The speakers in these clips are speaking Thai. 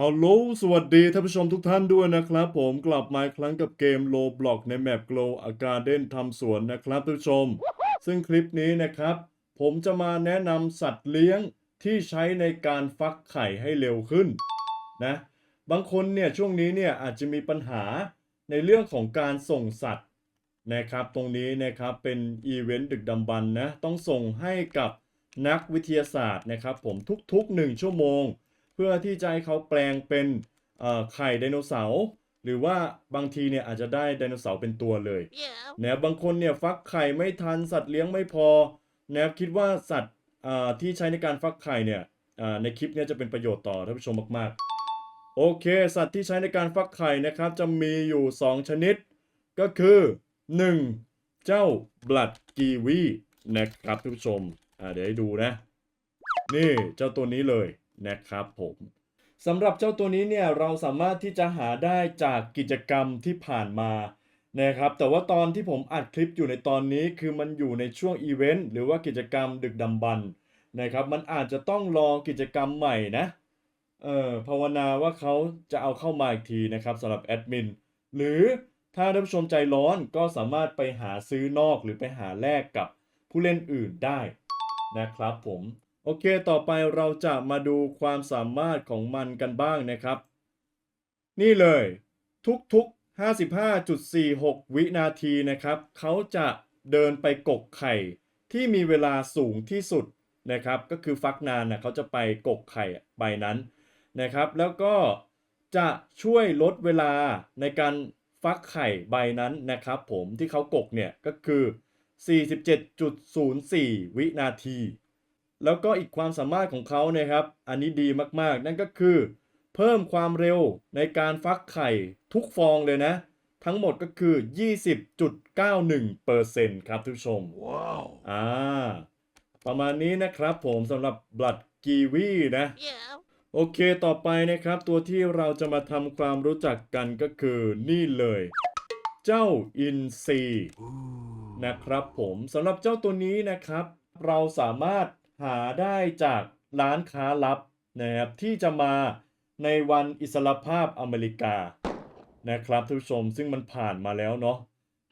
ฮัลโหล สวัสดีท่านผู้ชมทุกท่านด้วยนะครับ ผมกลับมาอีกครั้งกับเกม Roblox ในแมป Glow a Garden ทำสวนนะครับท่านผู้ชม ซึ่งคลิปนี้นะครับ ผมจะมาแนะนำสัตว์เลี้ยงที่ใช้ในการฟักไข่ให้เร็วขึ้นนะ บางคนเนี่ยช่วงนี้เนี่ยอาจจะมีปัญหาในเรื่องของการส่งสัตว์นะครับ ตรงนี้นะครับเป็นอีเวนต์ดึกดำบรรนะต้องส่งให้กับนักวิทยาศาสตร์นะครับ ผมทุกๆ 1 ชั่วโมง เพื่อที่จะให้เขาแปลงเป็นเอ่อไข่ไดโนเสาร์หรือว่าบางทีเนี่ยอาจจะได้ไดโนเสาร์เป็นตัวเลย Yeah. นะครับบางคนเนี่ยฟักไข่ไม่ทันสัตว์เลี้ยงไม่พอนะครับคิดว่าสัตว์อ่าที่ใช้ในการฟักไข่เนี่ยอ่าในคลิปเนี้จะเป็นประโยชน์ต่อท่านผู้ชมมากๆ โอเค สัตว์ที่ใช้ในการฟักไข่นะครับ จะมีอยู่ 2 ชนิด ก็คือ 1. เจ้าบลัดกีวีนะครับท่านผู้ชมอ่าเดี๋ยวให้ดูนะ นี่เจ้าตัวนี้เลย นะครับผมสำหรับเจ้าตัวนี้เนี่ยเราสามารถที่จะหาได้จากกิจกรรมที่ผ่านมานะครับแต่ว่าตอนที่ผมอัดคลิปอยู่ในตอนนี้คือมันอยู่ในช่วงอีเวนต์หรือว่ากิจกรรมดึกดำบรรนะครับมันอาจจะต้องรอกิจกรรมใหม่นะเออภาวนาว่าเขาจะเอาเข้ามาอีกทีนะครับสำหรับแอดมินหรือถ้าท่านผู้ชมใจร้อนก็สามารถไปหาซื้อนอกหรือไปหาแลกกับผู้เล่นอื่นได้นะครับผม โอเค ต่อไปเราจะมาดูความสามารถของมันกันบ้างนะครับ นี่เลยทุกๆ 55.46 วินาทีนะครับ เขาจะเดินไปกกไข่ที่มีเวลาสูงที่สุดนะครับ ก็คือฟักนานนะเขาจะไปกกไข่ใบนั้นนะครับ แล้วก็จะช่วยลดเวลาในการฟักไข่ใบนั้นนะครับ ผมที่เขากกเนี่ยก็คือ 47.04 วินาที แล้วก็อีกความสามารถของเขานะครับ อันนี้ดีมากๆ นั่นก็คือ เพิ่มความเร็วในการฟักไข่ทุกฟองเลยนะ ทั้งหมดก็คือ 20.91%ครับทุกผู้ชม Wow. อ่าประมาณนี้นะครับผมสำหรับบลัดกีวีนะ Yeah. โอเคต่อไปนะครับ ตัวที่เราจะมาทำความรู้จักกันก็คือนี่เลย เจ้าอินซีนะครับผมสำหรับเจ้าตัวนี้นะครับ เราสามารถ หาได้จากร้านค้าลับนะครับที่จะมาในวันอิสรภาพอเมริกานะครับท่านผู้ชมซึ่งมันผ่านมาแล้วเนาะ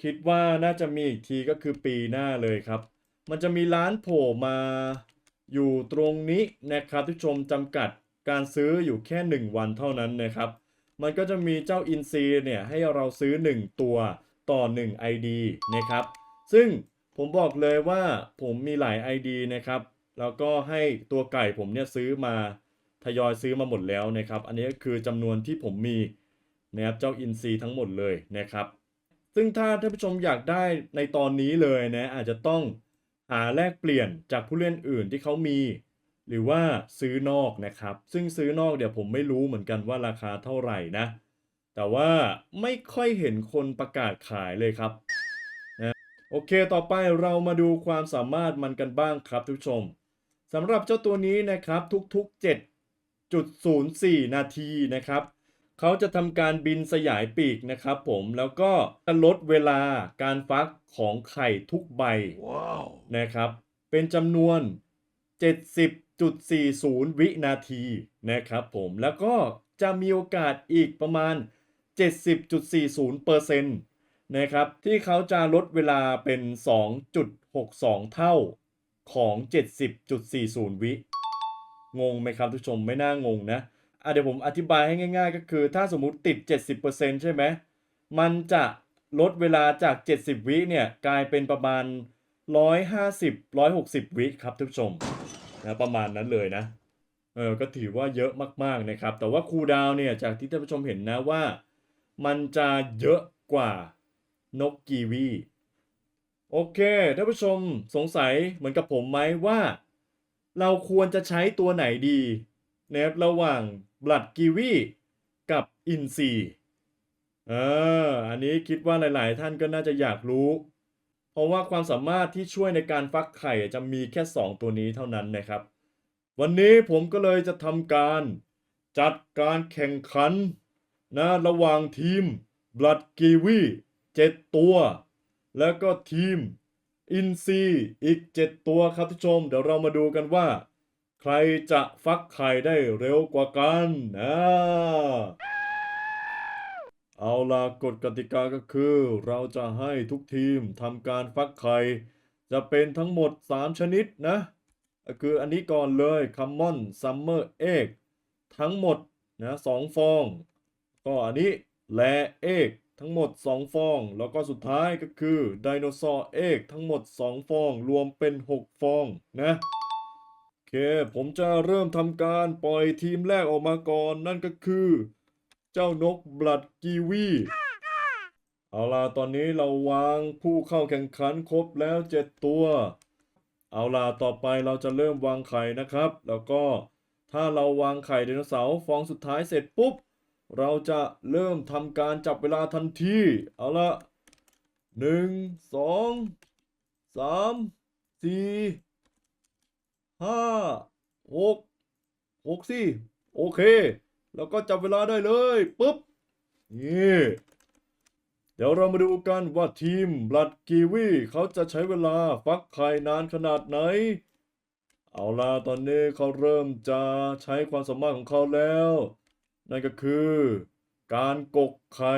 คิดว่าน่าจะมีอีกทีก็คือปีหน้าเลยครับ มันจะมีร้านโผล่มาอยู่ตรงนี้นะครับท่านผู้ชมจำกัดการซื้ออยู่แค่ 1 วันเท่านั้นนะครับ มันก็จะมีเจ้าอินซีเนี่ยให้เราซื้อ 1 ตัวต่อ 1 ID นะครับ ซึ่งผมบอกเลยว่าผมมีหลาย ID นะครับ แล้วก็ให้ตัวไก่ผมเนี่ยซื้อมาทยอยซื้อมาหมดแล้วนะครับ อันนี้ก็คือจำนวนที่ผมมีนะครับเจ้าอินซีทั้งหมดเลยนะครับ ซึ่งถ้าท่านผู้ชมอยากได้ในตอนนี้เลยนะอาจจะต้องหาแลกเปลี่ยนจากผู้เล่นอื่นที่เขามี หรือว่าซื้อนอกนะครับ ซึ่งซื้อนอกเดี๋ยวผมไม่รู้เหมือนกันว่าราคาเท่าไหร่นะ แต่ว่าไม่ค่อยเห็นคนประกาศขายเลยครับนะโอเคต่อไปเรามาดูความสามารถมันกันบ้างครับทุกผู้ชม สำหรับเจ้าตัวนี้นะครับทุกๆ 7.04 นาทีนะครับเขาจะทำการบินสยายปีกนะครับผมแล้วก็จะลดเวลาการฟักของไข่ทุกใบ Wow. นะครับ เป็นจำนวน 70.40 วินาทีนะครับผมแล้วก็จะมีโอกาสอีกประมาณ 70.40%นะครับที่เขาจะลดเวลาเป็น 2.62 เท่า ของ 70.40 วิงงไหมครับทุกชมไม่น่างงนะอะเดี๋ยวผมอธิบายให้ง่าย ๆ ก็คือ ถ้าสมมุติติด 70%ใช่ไหมมันจะลดเวลาจาก 70 วิเนี่ยกลายเป็นประมาณ 150 160 วิครับทุกชมนะประมาณนั้นเลยนะเออก็ถือว่าเยอะมากๆนะครับ แต่ว่าคูดาวเนี่ยจากที่ท่านผู้ชมเห็นนะว่า มันจะเยอะกว่านกกีวี โอเคท่านผู้ชมสงสัยเหมือนกับผมไหมว่า เราควรจะใช้ตัวไหนดีนะครับระหว่างบลัดกีวีกับอินซีเอออันนี้คิดว่าหลาย ๆ ท่านก็น่าจะอยากรู้ เพราะว่าความสามารถที่ช่วยในการฟักไข่จะมีแค่ 2 ตัวนี้เท่านั้นนะครับ วันนี้ผมก็เลยจะทำการจัดการแข่งขันนะระหว่างทีมบลัดกีวี7ตัว แล้วก็ทีมอินซีอีก 7 ตัวครับทุกชม เดี๋ยวเรามาดูกันว่า ใครจะฟักไข่ได้เร็วกว่ากันนะเอาล่ะกฎกติกาก็คือ เราจะให้ทุกทีมทำการฟักไข่ จะเป็นทั้งหมด 3 ชนิดนะ คืออันนี้ก่อนเลย Common Summer Egg ทั้งหมดนะสองฟอง ก็อันนี้แลเอก ทั้งหมด 2 ฟอง แล้วก็สุดท้ายก็คือไดโนเสาร์เอกทั้งหมด 2 ฟอง รวมเป็น 6 ฟองนะโอเค ผมจะเริ่มทำการปล่อยทีมแรกออกมาก่อน นั่นก็คือ เจ้านกบลัดกีวีเอาล่ะตอนนี้เราวางผู้เข้าแข่งขันครบแล้ว 7 ตัว เอาล่ะต่อไปเราจะเริ่มวางไข่นะครับ แล้วก็ถ้าเราวางไข่ไดโนเสาร์ฟองสุดท้ายเสร็จปุ๊บ เราจะเริ่มทำการจับเวลาทันที เอาละหนึ่งสองสามสี่ห้าหกหกสิโอเค แล้วก็จับเวลาได้เลยปุ๊บ นี่ เดี๋ยวเรามาดูกันว่าทีมบลัดกีวีเขาจะใช้เวลาฟักไข่นานขนาดไหน เอาล่ะตอนนี้เขาเริ่มจะใช้ความสามารถของเขาแล้ว นั่นก็คือ การกกไข่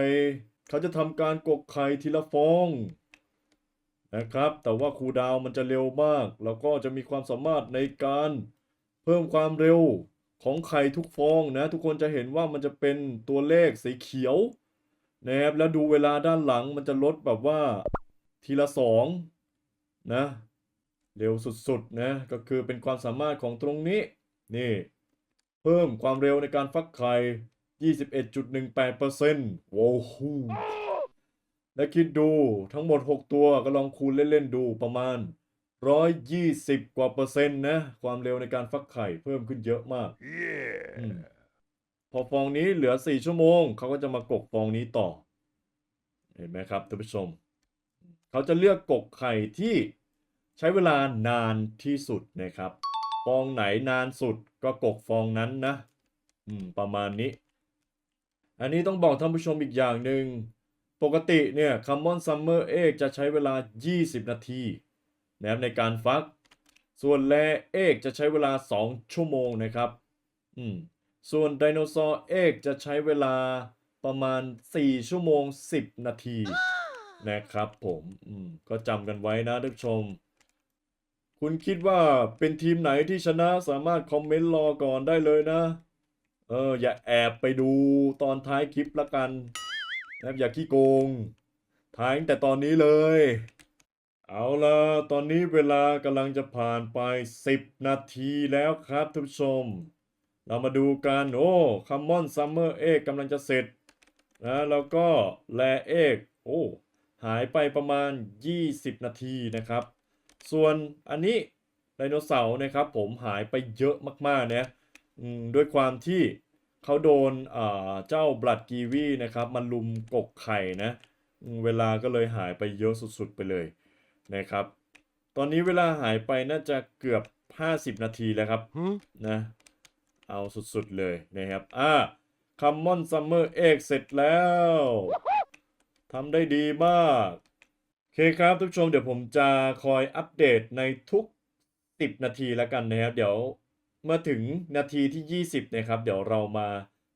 เขาจะทำการกกไข่ทีละฟองนะครับ แต่ว่าคูดาวมันจะเร็วมาก แล้วก็จะมีความสามารถในการเพิ่มความเร็วของไข่ทุกฟองนะ ทุกคนจะเห็นว่ามันจะเป็นตัวเลขสีเขียวนะครับแล้วดูเวลาด้านหลังมันจะลดแบบว่าทีละสองนะ เร็วสุดๆนะ ก็คือเป็นความสามารถของตรงนี้นี่ เพิ่มความเร็วในการฟักไข่21.18%ว้าวฮู้และคิดดูทั้งหมด 6 ตัวก็ลองคูณเล่น ๆ ดูประมาณ 120 กว่าเปอร์เซ็นต์นะ ความเร็วในการฟักไข่เพิ่มขึ้นเยอะมากอืมพอฟองนี้เหลือ 4 ชั่วโมง เขาก็จะมากกฟองนี้ต่อ เห็นไหมครับท่านผู้ชม เขาจะเลือกกกไข่ที่ใช้เวลานานที่สุดนะครับ ฟองไหนนานสุดก็กกฟองนั้นนะ อืม ประมาณนี้ อันนี้ต้องบอกท่านผู้ชมอีกอย่างหนึ่ง ปกติเนี่ย Common Summer Egg จะใช้เวลา 20 นาทีนะครับในการฟัก ส่วนแลเอกจะใช้เวลา 2 ชั่วโมงนะครับ อืม ส่วนไดโนเสาร์เอกจะใช้เวลาประมาณ 4 ชั่วโมง 10 นาทีนะครับผม อืม ก็จำกันไว้นะท่านผู้ชม คุณคิดว่าเป็นทีมไหนที่ชนะสามารถคอมเมนต์รอก่อนได้เลยนะ เออ อย่าแอบไปดูตอนท้ายคลิปละกันนะอย่าขี้โกงท้ายตั้งแต่ตอนนี้เลย เอาล่ะตอนนี้เวลากำลังจะผ่านไป 10 นาทีแล้วครับท่านผู้ชม เรามาดูกันโอ้คัมมอนซัมเมอร์เอกกำลังจะเสร็จนะแล้วก็แลเอกโอ้หายไปประมาณ 20 นาทีนะครับ ส่วนอันนี้ไดโนเสาร์นะครับผมหายไปเยอะมากๆเนี่ยอืมด้วยความที่เขาโดนอ่าเจ้าบลัดกีวีนะครับมันลุมกกไข่นะอืมเวลาก็เลยหายไปเยอะสุดๆไปเลยนะครับ ตอนนี้เวลาหายไปน่าจะเกือบ 50 นาทีแล้วครับนะเอาสุดๆเลยนะครับอ่าคัมมอนซัมเมอร์เอกเสร็จแล้วทำได้ดีมาก โอเคครับทุกชมเดี๋ยวผมจะคอยอัปเดตในทุก 10 นาทีแล้วกันนะครับ เดี๋ยวเมื่อถึงนาทีที่ 20 นะครับ เดี๋ยวเรามา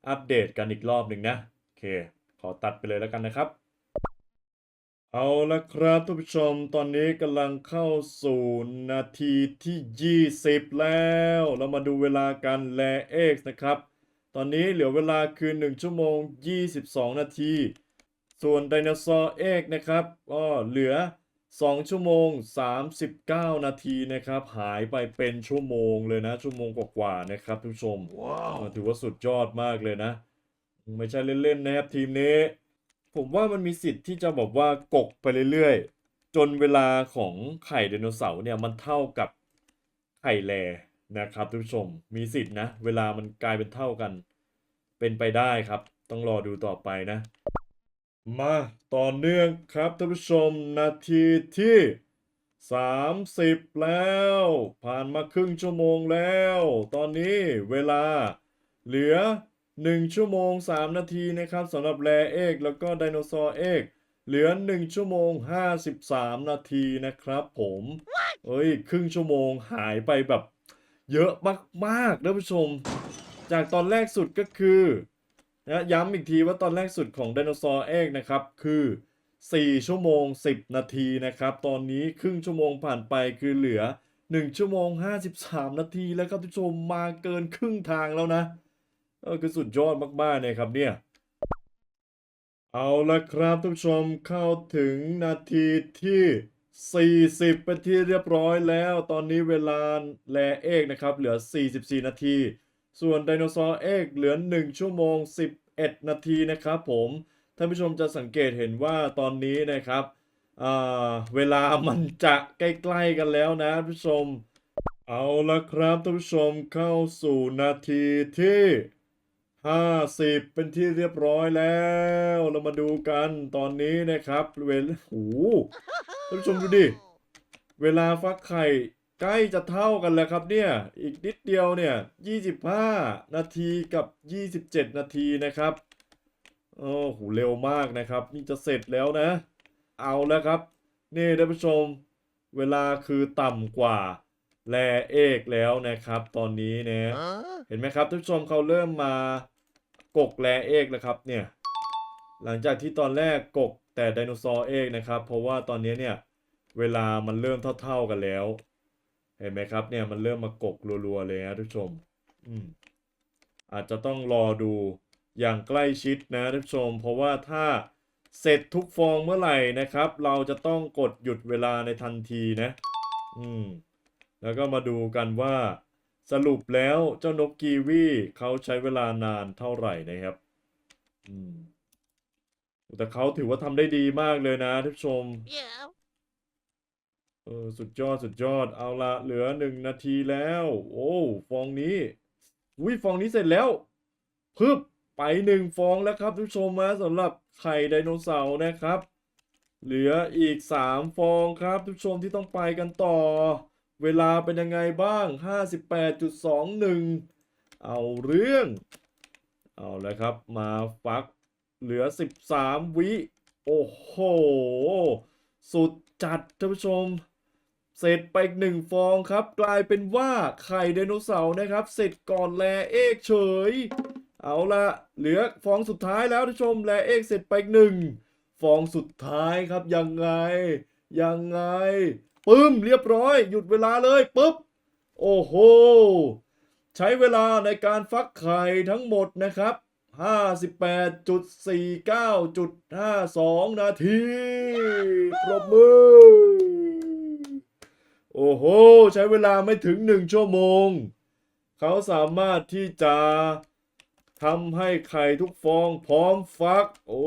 อัปเดตกันอีกรอบหนึ่งนะโอเค ขอตัดไปเลยแล้วกันนะครับ เอาละครับท่านผู้ชมตอนนี้กำลังเข้าสู่นาทีที่ 20 แล้ว เรามาดูเวลากันแลเอ็กซ์นะครับ ตอนนี้เหลือเวลาคือ 1 ชั่วโมง 22 นาที ส่วนไดโนเสาร์เอกนะครับก็เหลือ 2 ชั่วโมง 39 นาทีนะครับ หายไปเป็นชั่วโมงเลยนะ ชั่วโมงกว่าๆนะครับท่านผู้ชมว้าวอ่าถือว่าสุดยอดมากเลยนะ ไม่ใช่เล่นๆนะครับทีมนี้ ผมว่ามันมีสิทธิ์ที่จะแบบว่ากกไปเรื่อยๆ จนเวลาของไข่ไดโนเสาร์เนี่ยมันเท่ากับไข่แลนะครับท่านผู้ชมมีสิทธิ์นะ เวลามันกลายเป็นเท่ากัน เป็นไปได้ครับ ต้องรอดูต่อไปนะ มาต่อเนื่องครับท่านผู้ชมนาทีที่ 30 แล้ว ผ่านมาครึ่งชั่วโมงแล้ว ตอนนี้เวลาเหลือ 1 ชั่วโมง 3 นาทีนะครับสำหรับแรเอกแล้วก็ไดโนเสาร์เอกเหลือ 1 ชั่วโมง 53 นาทีนะครับผมเอ้ย ครึ่งชั่วโมงหายไปแบบ เยอะมากๆท่านผู้ชม จากตอนแรกสุดก็คือ นะย้ำอีกทีว่าตอนแรกสุดของไดโนเสาร์เอกนะครับ คือ 4 ชั่วโมง 10 นาทีนะครับ ตอนนี้ครึ่งชั่วโมงผ่านไปคือเหลือ 1 ชั่วโมง 53 นาทีแล้วครับท่านผู้ชมมาเกินครึ่งทางแล้วนะเออคือสุดยอดมากๆเลยครับเนี่ย เอาละครับท่านผู้ชมเข้าถึงนาทีที่40เป็นที่เรียบร้อยแล้ว ตอนนี้เวลาแลเอกนะครับ เหลือ 44 นาที ส่วนไดโนเสาร์เอกเหลือ 1 ชั่วโมง 11 นาทีนะครับผมท่านผู้ชมจะสังเกตเห็นว่าตอนนี้นะครับเวลามันจะใกล้ๆกันแล้วนะท่านผู้ชม เอาละครับท่านผู้ชมเข้าสู่นาทีที่ห้าสิบเป็นที่เรียบร้อยแล้ว เรามาดูกันตอนนี้นะครับเวลโอ้ท่านผู้ชมดูดิ เวลาฟักไข่ ใกล้จะเท่ากันแล้วครับเนี่ย อีกนิดเดียวเนี่ย 25 นาทีกับ 27 นาทีนะครับ โอ้โห เร็วมากนะครับ นี่จะเสร็จแล้วนะ เอาแล้วครับ นี่ท่านผู้ชม เวลาคือต่ำกว่า แลเอกแล้วนะครับ ตอนนี้เนะเห็นไหมครับท่านผู้ชมเขาเริ่มมากกแลเอกแล้วครับเนี่ย หลังจากที่ตอนแรกกกแต่ไดโนเสาร์เอกนะครับ เพราะว่าตอนนี้เนี่ย เวลามันเริ่มเท่า ๆกันแล้ว เห็นไหมครับเนี่ยมันเริ่มมากกรัวๆเลยนะท่านชม อืมอาจจะต้องรอดูอย่างใกล้ชิดนะท่านชม เพราะว่าถ้าเสร็จทุกฟองเมื่อไหร่นะครับ เราจะต้องกดหยุดเวลาในทันทีนะ อืม แล้วก็มาดูกันว่า สรุปแล้วเจ้านกกีวีเขาใช้เวลานานเท่าไหร่นะครับ อืมแต่เขาถือว่าทำได้ดีมากเลยนะท่านชม Yeah. เออสุดยอดสุดยอดเอาละเหลือหนึ่งนาทีแล้ว โอ้ฟองนี้อุ้ยฟองนี้เสร็จแล้วพึบไปหนึ่งฟองแล้วครับทุกชมนะสำหรับไข่ไดโนเสาร์นะครับ เหลืออีกสามฟองครับทุกชมที่ต้องไปกันต่อ เวลาเป็นยังไงบ้าง 58.21 เอาเรื่อง เอาแล้วครับมาฟักเหลือ 13 วิ โอ้โห สุดจัดท่านผู้ชม เสร็จไปอีกหนึ่งฟองครับ กลายเป็นว่าไข่ไดโนเสาร์นะครับ เสร็จก่อนแลเอกเฉย เอาละเหลือฟองสุดท้ายแล้วท่านชมแลเอกเสร็จไปอีกหนึ่งฟองสุดท้ายครับยังไง ยังไงปึ้มเรียบร้อย หยุดเวลาเลยปุ๊บโอ้โห ใช้เวลาในการฟักไข่ทั้งหมดนะครับ 58.49.52 นาทีปรบมือ โอ้โห ใช้เวลาไม่ถึง1ชั่วโมง เขาสามารถที่จะทำให้ไข่ทุกฟองพร้อมฟัก โอ้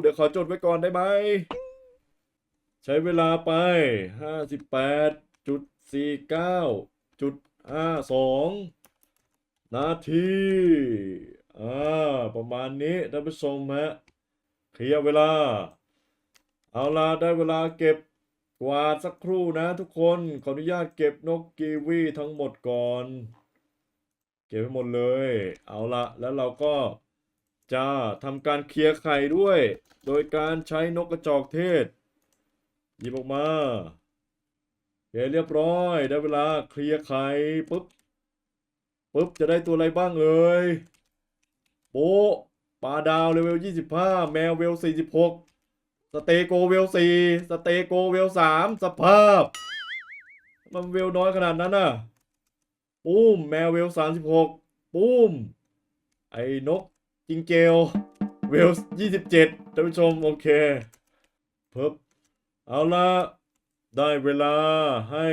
เดี๋ยวขอจดไว้ก่อนได้ไหม ใช้เวลาไป 58.49.52 นาที อ่า ประมาณนี้ท่านผู้ชมฮะเคลียร์เวลา เอาล่ะได้เวลาเก็บ วาดสักครู่นะทุกคน ขออนุญาตเก็บนกกีวีทั้งหมดก่อน เก็บไปหมดเลย เอาละแล้วเราก็จะทำการเคลียร์ไข่ด้วย โดยการใช้นกกระจอกเทศ หยิบออกมาโอเคเรียบร้อย ได้เวลาเคลียร์ไข่ปุ๊บปุ๊บ จะได้ตัวอะไรบ้างเอ่ยโปปลาดาวเลเวล 25 แมวเวล 46 สเตโกเวล4สเตโกเวล3สภาพ มันเวลน้อยขนาดนั้นน่ะปุ้มแมวเวล36ปุ้ม ไอ้นกจิงเกลเวล27ท่านผู้ชมโอเคเพิ่บเอาละได้เวลาให้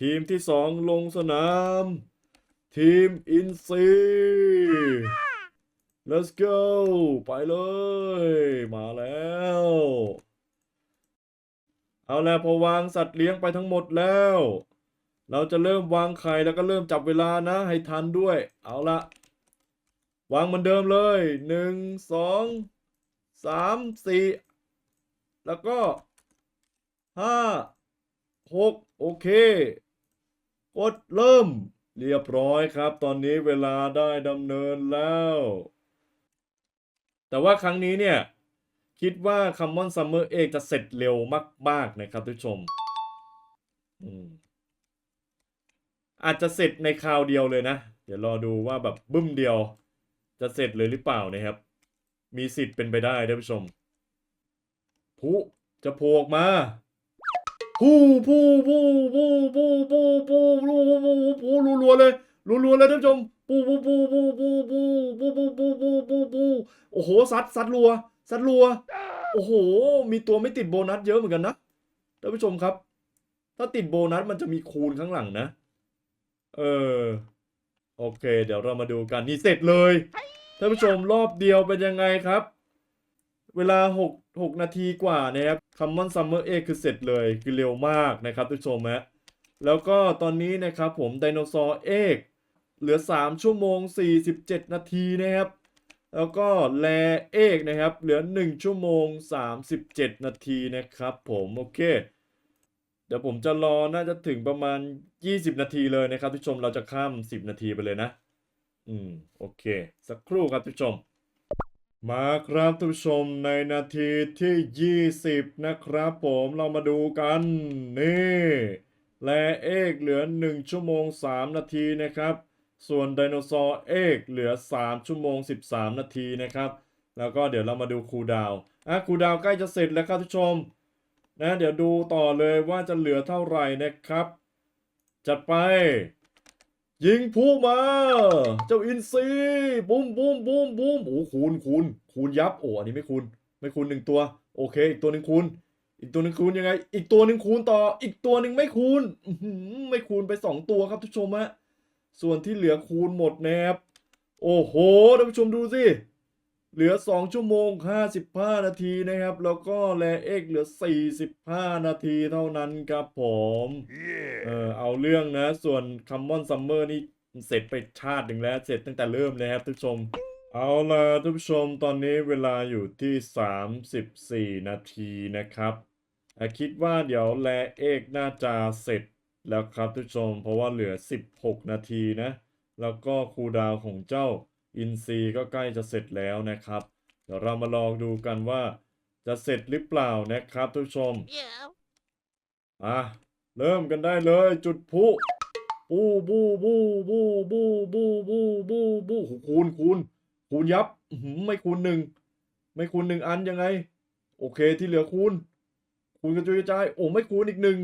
ทีมที่สองลงสนาม ทีมอินซี let's go ไปเลย มาแล้ว เอาแล้วพอวางสัตว์เลี้ยงไปทั้งหมดแล้ว เราจะเริ่มวางไข่แล้วก็เริ่มจับเวลานะ ให้ทันด้วย เอาละวางเหมือนเดิมเลยหนึ่งสองสามสี่แล้วก็ห้าหกโอเค กดเริ่ม เรียบร้อยครับ ตอนนี้เวลาได้ดำเนินแล้ว แต่ว่าครั้งนี้เนี่ย คิดว่าคัมมอนซัมเมอร์เอกจะเสร็จเร็วมาก ๆ นะครับทุกผู้ชมอืมอาจจะเสร็จในคราวเดียวเลยนะ เดี๋ยวรอดูว่าแบบบึ้มเดียว จะเสร็จเลยหรือเปล่านะครับ มีสิทธิ์เป็นไปได้ท่านผู้ชมผู้จะโผล่ออกมาผู้ผู้ผู้ผู้ผู้ผู้ผู้ผู้ผู้ผู้รัวๆเลยรัวๆเลยท่านผู้ชม ผู้ผู้ผู้ผู้ผู้ผู้ผู้ผู้ผู้ผู้ผู้ผู้โอ้โหซัดซัดรัวซัดรัว โอ้โห มีตัวไม่ติดโบนัสเยอะเหมือนกันนะท่านผู้ชมครับ ถ้าติดโบนัสมันจะมีคูณข้างหลังนะ เออ โอเค เดี๋ยวเรามาดูกันนี่เสร็จเลยท่านผู้ชมรอบเดียวเป็นยังไงครับ เวลา 6 6 นาทีกว่านะครับคัมมอนซัมเมอร์เอคือเสร็จเลยคือเร็วมากนะครับท่านผู้ชมฮะแล้วก็ตอนนี้นะครับผมไดโนเสาร์เอก เหลือ 3 ชั่วโมง 47 นาทีนะครับ แล้วก็แลเอกนะครับ เหลือ 1 ชั่วโมง 37 นาทีนะครับผมโอเค เดี๋ยวผมจะรอน่าจะถึงประมาณ 20 นาทีเลยนะครับทุกชมเราจะข้าม 10 นาทีไปเลยนะ อืมโอเค สักครู่ครับทุกชมมาครับทุกชมในนาทีที่ 20 นะครับผมเรามาดูกันนี่แลเอกเหลือ 1 ชั่วโมง 3 นาทีนะครับ ส่วนไดโนเสาร์เอกเหลือ 3 ชั่วโมง 13 นาทีนะครับ แล้วก็เดี๋ยวเรามาดูคูดาวอะคูดาวใกล้จะเสร็จแล้วครับทุกชมนะเดี๋ยวดูต่อเลยว่าจะเหลือเท่าไหร่นะครับ จัดไป ยิงผู้มา เจ้าอินซีบูมบูมบูมบูมโอ้คูณคูณคูณยับโอ้อันนี้ไม่คูณไม่คูณหนึ่งตัว โอเค อีกตัวหนึ่งคูณอีกตัวหนึ่งคูณยังไง อีกตัวหนึ่งคูณต่อ อีกตัวหนึ่งไม่คูณไม่คูณไปสองตัวครับทุกชมฮะ ส่วนที่เหลือคูณหมดนะครับ โอ้โหท่านผู้ชมดูสิ เหลือ 2 ชั่วโมง 55 นาทีนะครับ แล้วก็แลเอกเหลือ 45 นาทีเท่านั้นครับผมเออเอาเรื่องนะ ส่วนคัมมอนซัมเมอร์นี่เสร็จไปชาติหนึ่งแล้ว เสร็จตั้งแต่เริ่มเลยครับทุกผู้ชม เอาล่ะทุกผู้ชมตอนนี้เวลาอยู่ที่ 34 นาทีนะครับอะคิดว่าเดี๋ยวแลเอกน่าจะเสร็จ แล้วครับทุกชม เพราะว่าเหลือ 16 นาทีนะ แล้วก็คูดาวของเจ้าอินซีก็ใกล้จะเสร็จแล้วนะครับ เดี๋ยวเรามาลองดูกันว่า จะเสร็จหรือเปล่านะครับทุกชม Yeah. อะ เริ่มกันได้เลย จุดพุบูบูบูบูบูบูบูบูบูคูณคูณคูณยับหือไม่คูณหนึ่งไม่คูณหนึ่งอันยังไง โอเคที่เหลือคูณคูณกระจุยกระจายโอ้ไม่คูณอีกหนึ่ง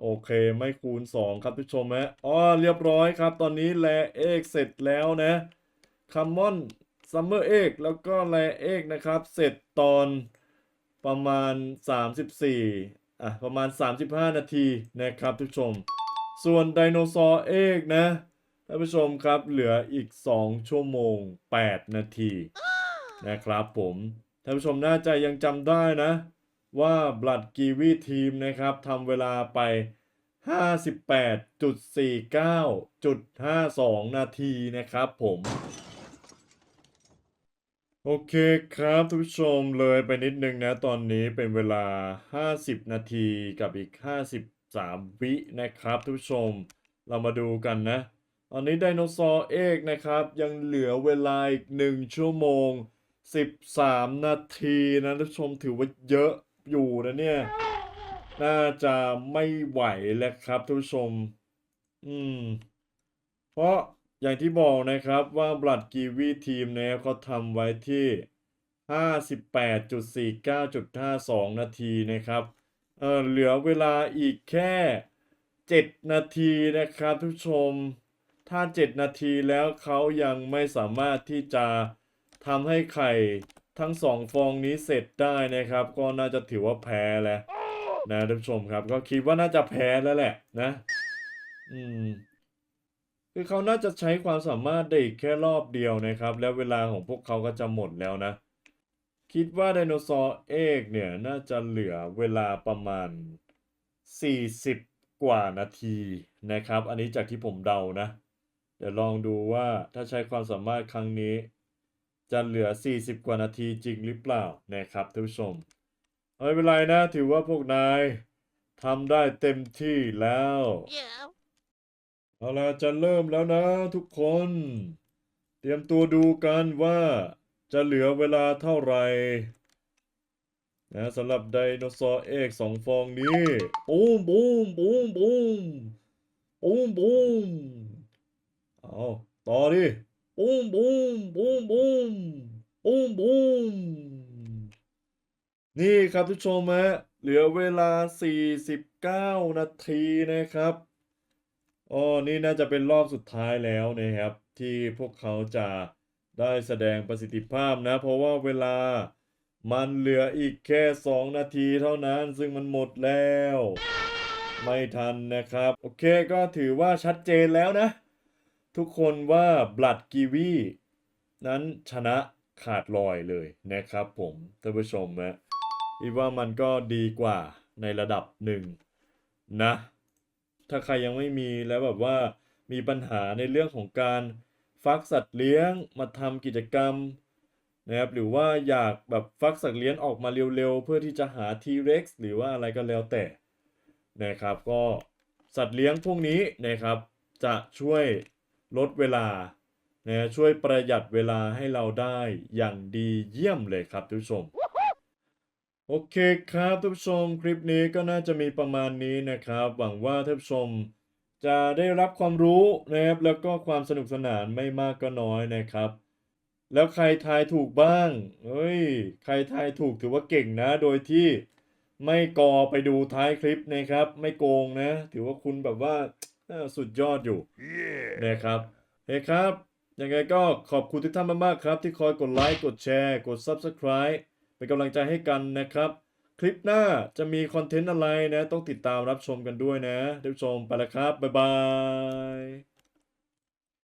โอเคไม่คูณสองครับทุกชมฮะอ๋อเรียบร้อยครับ ตอนนี้แลเอกเสร็จแล้วนะคัมมอนซัมเมอร์เอกแล้วก็แลเอกนะครับ เสร็จตอนประมาณ 34อะประมาณ 35 นาทีนะครับทุกชม ส่วนไดโนเสาร์เอกนะท่านผู้ชมครับเหลืออีก 2 ชั่วโมง 8 นาที นะครับผมท่านผู้ชมน่าจะยังจำได้นะ ว่าบลัดกีวีทีมนะครับทำเวลาไป 58.49.52 นาทีนะครับผมโอเคครับทุกผู้ชมเลยไปนิดนึงนะ ตอนนี้เป็นเวลา 50 นาทีกับอีก 53 วินะครับทุกผู้ชม เรามาดูกันนะ ตอนนี้ไดโนเสาร์เอกนะครับ ยังเหลือเวลาอีก 1 ชั่วโมง 13 นาทีนะท่านผู้ชมถือว่าเยอะ อยู่นะเนี่ย น่าจะไม่ไหวแล้วครับทุกผู้ชม อืม เพราะอย่างที่บอกนะครับว่าบลัดกีวีทีมเนี่ยเขาทำไว้ที่ 58.49.52 นาทีนะครับ เออเหลือเวลาอีกแค่ 7 นาทีนะครับทุกผู้ชม ถ้า 7 นาทีแล้วเขายังไม่สามารถที่จะทำให้ไข่ ทั้งสองฟองนี้เสร็จได้นะครับ ก็น่าจะถือว่าแพ้แล้วนะท่านผู้ชมครับ ก็คิดว่าน่าจะแพ้แล้วแหละนะ อืม คือเขาน่าจะใช้ความสามารถได้อีกแค่รอบเดียวนะครับ แล้วเวลาของพวกเขาก็จะหมดแล้วนะ คิดว่าไดโนเสาร์เอกเนี่ย น่าจะเหลือเวลาประมาณ 40 กว่านาทีนะครับ อันนี้จากที่ผมเดานะ เดี๋ยวลองดูว่าถ้าใช้ความสามารถครั้งนี้ จะเหลือ 40 กว่านาทีจริงหรือเปล่านะครับท่านผู้ชมไม่เป็นไรนะถือว่าพวกนายทำได้เต็มที่แล้ว Yeah. เอาล่ะจะเริ่มแล้วนะทุกคน เตรียมตัวดูกันว่าจะเหลือเวลาเท่าไหร่นะสำหรับไดโนเสาร์เอกสองฟองนี้ปูมปูมปูมปูมปูปุ้มปุ้มเอาต่อดิ ปุ้มปุ้มปุ้มปุ้มปุ้มปุ้มนี่ครับทุกชมฮะเหลือเวลา 49 นาทีนะครับอ๋อนี่น่าจะเป็นรอบสุดท้ายแล้วนะครับ ที่พวกเขาจะได้แสดงประสิทธิภาพนะ เพราะว่าเวลามันเหลืออีกแค่ 2 นาทีเท่านั้นซึ่งมันหมดแล้ว ไม่ทันนะครับ โอเคก็ถือว่าชัดเจนแล้วนะ ทุกคนว่าบลัดกีวีนั้นชนะขาดลอยเลยนะครับผมท่านผู้ชมนะคิดว่ามันก็ดีกว่าในระดับหนึ่งนะ ถ้าใครยังไม่มีแล้วแบบว่ามีปัญหาในเรื่องของการฟักสัตว์เลี้ยงมาทำกิจกรรมนะครับหรือว่าอยากแบบฟักสัตว์เลี้ยงออกมาเร็วๆ เพื่อที่จะหา T-Rex หรือว่าอะไรก็แล้วแต่นะครับ ก็สัตว์เลี้ยงพวกนี้นะครับจะช่วย ลดเวลานะช่วยประหยัดเวลาให้เราได้อย่างดีเยี่ยมเลยครับทุกผู้ชม โอเคครับท่านผู้ชมคลิปนี้ก็น่าจะมีประมาณนี้นะครับ หวังว่าท่านผู้ชมจะได้รับความรู้นะครับแล้วก็ความสนุกสนานไม่มากก็น้อยนะครับ แล้วใครทายถูกบ้างเฮ้ย ใครทายถูกถือว่าเก่งนะ โดยที่ไม่กอไปดูท้ายคลิปนะครับ ไม่โกงนะ ถือว่าคุณแบบว่า สุดยอดอยู่นะครับเฮ้ยครับ ยังไงก็ขอบคุณทุกท่านมากๆครับ ที่คอยกดไลค์กดแชร์ กด Subscribe เป็นกำลังใจให้กันนะครับ คลิปหน้าจะมีคอนเทนต์อะไรนะ ต้องติดตามรับชมกันด้วยนะท่านผู้ชมไปแล้วครับ บ๊ายบาย